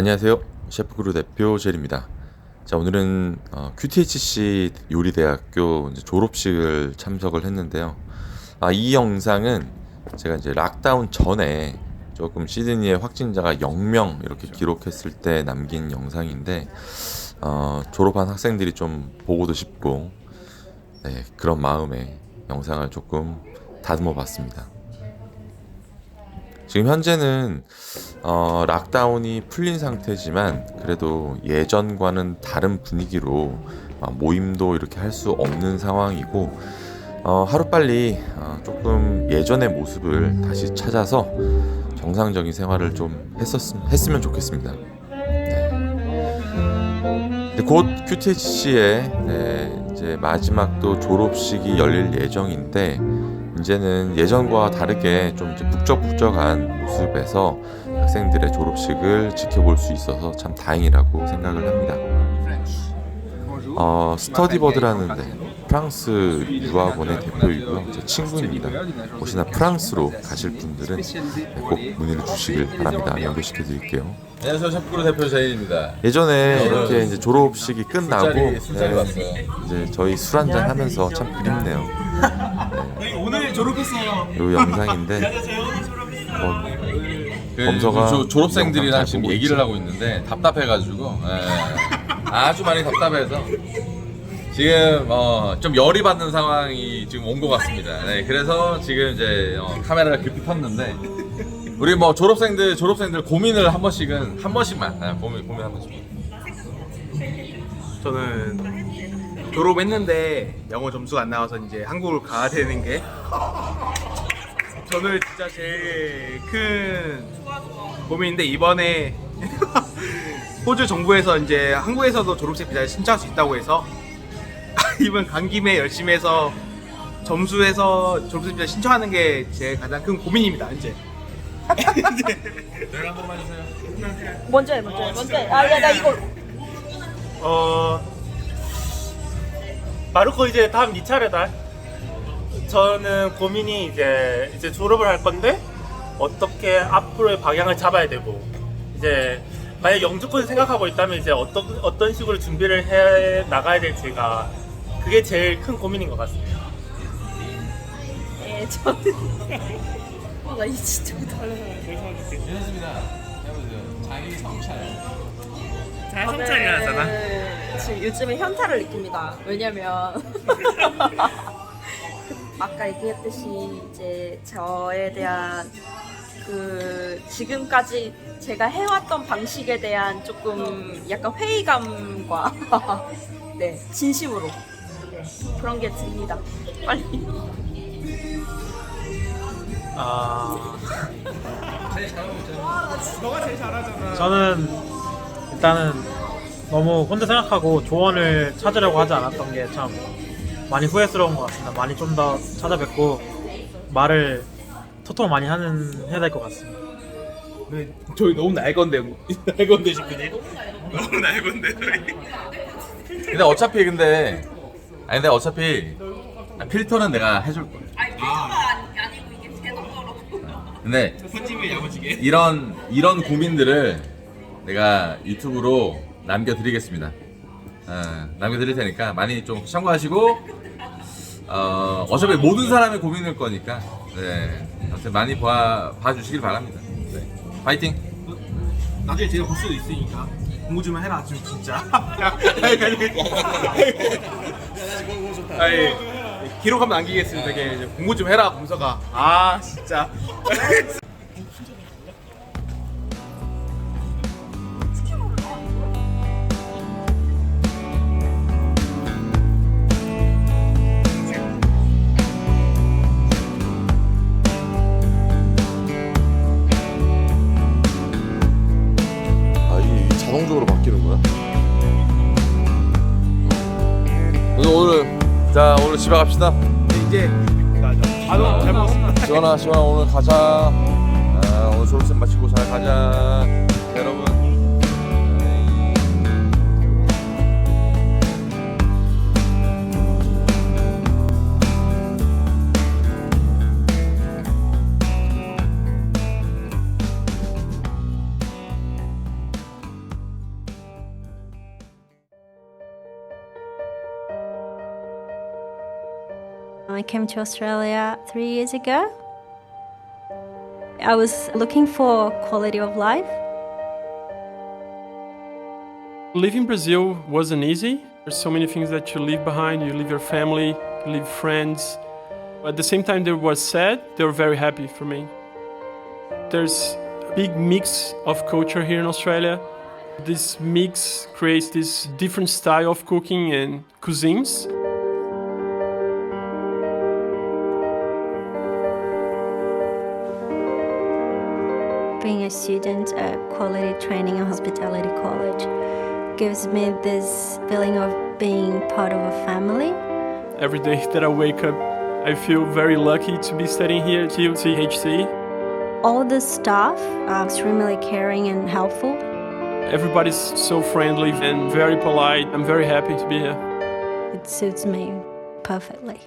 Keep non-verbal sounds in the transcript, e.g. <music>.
안녕하세요. 셰프그루 대표 젤입니다. 자, 오늘은 어, QTHC 요리대학교 졸업식을 참석을 했는데요. 아, 이 영상은 제가 이제 락다운 전에 조금 시드니의 확진자가 0명 이렇게 기록했을 때 남긴 영상인데 어, 졸업한 학생들이 좀 보고도 싶고 네, 그런 마음에 영상을 조금 다듬어 봤습니다. 지금 현재는 어, 락다운이 풀린 상태지만 그래도 예전과는 다른 분위기로 어, 모임도 이렇게 할 수 없는 상황이고 어, 하루빨리 어, 조금 예전의 모습을 다시 찾아서 정상적인 생활을 좀 했었음, 했으면 좋겠습니다. 네. 곧 QTHC의 네, 이제 마지막 또 졸업식이 열릴 예정인데 이제는 예전과 다르게 좀 이제 북적북적한 모습에서 학생들의 졸업식을 지켜볼 수 있어서 참 다행이라고 생각을 합니다. 어, 스터디버드라는 데 프랑스 유학원의 대표이고요. 제 친구입니다. 혹시나 프랑스로 가실 분들은 네, 꼭 문의를 주시길 바랍니다. 연결시켜 드릴게요. 안녕하세요 셰프그룹 대표 제이입니다 예전에 이렇게 이제 졸업식이 끝나고 술자리, 술자리 네, 왔어요. 이제 저희 술 한잔 하면서 참 그립네요. 오늘 졸업했어요. 요 영상인데 뭐 그 범서가 조, 졸업생들이랑 지금 얘기를. 하고 있는데 답답해가지고 예. 아주 많이 답답해서 지금 어, 좀 열이 받는 상황이 지금 온 것 같습니다. 네, 그래서 지금 이제 어, 카메라를 급히 켰는데 우리 뭐 졸업생들 졸업생들 고민을 한 번씩은 한 번씩만 네, 고민 고민 한 번씩. 저는 졸업했는데 영어 점수가 안 나와서 이제 한국을 가야 되는 게 저는 진짜 제일 큰 고민인데 이번에 <laughs> 호주 정부에서 이제 한국에서도 졸업생 비자를 신청할 수 있다고 해서 <laughs> 이번 간 김에 열심히 해서 점수해서 졸업생 비자 신청하는 게 제 가장 큰 고민입니다 이제 한 번만 해주세요. 먼저 해, 먼저 해, 먼저 해. 아, 야, 나 이거. 어 마르코 이제 다음 네 차례다. 저는 고민이 이제 이제 졸업을 할 건데 어떻게 앞으로의 방향을 잡아야 되고 이제 만약 영주권 생각하고 있다면 이제 어떤 어떤 식으로 준비를 해 나가야 될지가 그게 제일 큰 고민인 것 같습니다. 예, 저는. <laughs> 아, 나이 진짜 못하려. 괜찮습니다. 해보세요. 자기 성찰. 잘 저는 지금 요즘에 현타를 느낍니다. 왜냐면. <laughs> 아까 얘기했듯이 이제 저에 대한 그 지금까지 제가 해왔던 방식에 대한 조금 약간 회의감과 <laughs> 네 진심으로 네, 그런 게 듭니다. 빨리. 아 저는 일단은 너무 혼자 생각하고 조언을 찾으려고 하지 않았던 게 참 많이 후회스러운 것 같습니다. 많이 좀 더 찾아뵙고 말을 소통 많이 하는 해야 될 것 같습니다. 네, 저희 너무 날건데 날건데 싶으니 너무 날건데 저희 근데 어차피 근데 아니 근데 어차피 필터는 내가 해줄 거야. 근데 편집을 야무지게 이런 이런 고민들을 내가 유튜브로 남겨드리겠습니다. 어, 남겨드릴 테니까 많이 좀 참고하시고 어, 어차피 모든 사람의 고민일 거니까 네, 아무튼 많이 봐 봐주시길 바랍니다. 네. 파이팅. 나중에 제가 볼 수도 있으니까 공부 좀 해라 좀 진짜 <laughs> 아니 기록 한번 남기겠습니다 되게 이제 공부 좀 해라 검서가 아 진짜 <laughs> 자동적으로 바뀌는 거야? 오늘 오늘 자 오늘 집에 갑시다. 이제 바로 잘 먹었습니다 시원아 시원아 오늘 가자. 아, 오늘 졸업생 마치고 잘 가자. I came to Australia three years ago. I was looking for quality of life. Leaving Brazil wasn't easy. There's so many things that you leave behind. You leave your family, you leave friends. At the same time, they were sad. They were very happy for me. There's a big mix of culture here in Australia. This mix creates this different style of cooking and cuisines. Being a student at Quality Training and Hospitality College gives me this feeling of being part of a family. Every day that I wake up, I feel very lucky to be studying here at THC. All the staff are extremely caring and helpful. Everybody's so friendly and very polite. I'm very happy to be here. It suits me perfectly.